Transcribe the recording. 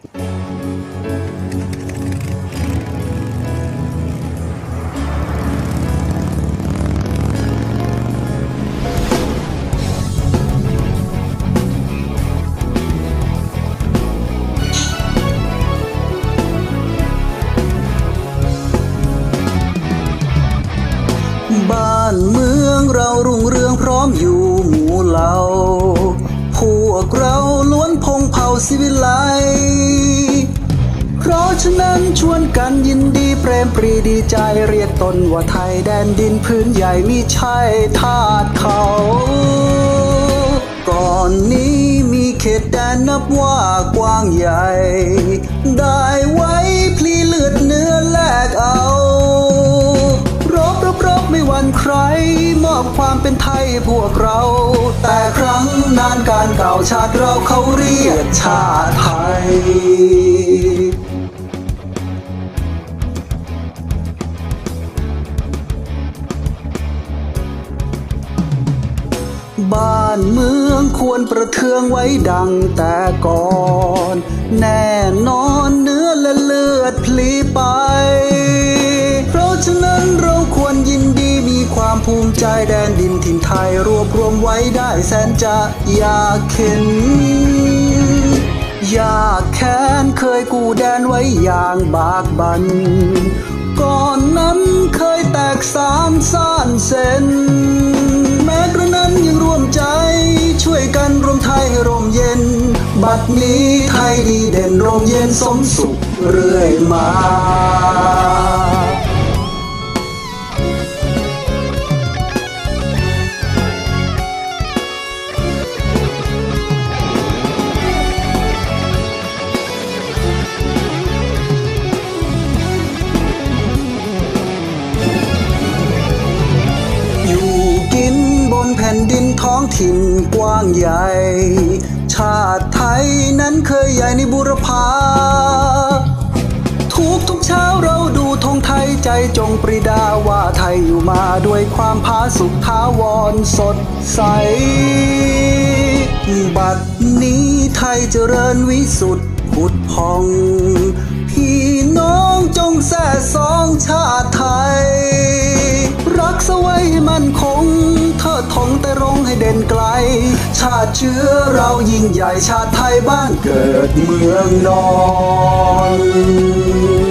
บ้านเมืองเรารุ่งเรืองพร้อมอยู่หมู่เหล่า พวกเราล้วนพงเผ่าสิวิไล ฉะนั้นชวนกันยินดีเปรมปรีดีใจเรียกตนว่าไทยแดนดินพื้นใหญ่มิใช่ทาสเขา ก่อนนี้มีเขตแดนนับว่ากว้างใหญ่ ได้ไว้พลีเลือดเนื้อแลกเอารบรบรบไม่วันใคร มอบความเป็นไทยพวกเรา แต่ครั้งนานการเก่าชาติเราเขาเรียกชาติไทย บ้านเมืองควรประเทืองไว้ดังแต่ก่อน แน่นอนเนื้อและเลือดพลีไป เพราะฉะนั้นเราควรยินดีมีความภูมิใจแดนดินถิ่นไทยรวบรวมไว้ได้แสนจะอยากเข็นอยากแค้นเคยกูแดนไว้อย่างบากบัน ก่อนนั้นเคยแตกสามซ่านเส้น ร่มเย็น บัดนี้ไทยดีเด่นร่มเย็นสมสุขเรื่อยมา ถิ่นกว้างใหญ่ ชาติไทยนั้นเคยใหญ่ในบุรพาทุกทุกเช้าเราดูธงไทยใจจงปรีดาว่าไทยอยู่มาด้วยความผาสุกท้าวรสดใส บัดนี้ไทยเจริญวิสุทธิ์ผุดพอง เทิดทงแต่รงให้เด่นไกล ชาติเชื้อเรายิ่งใหญ่ชาติไทยบ้านเกิดเมืองนอน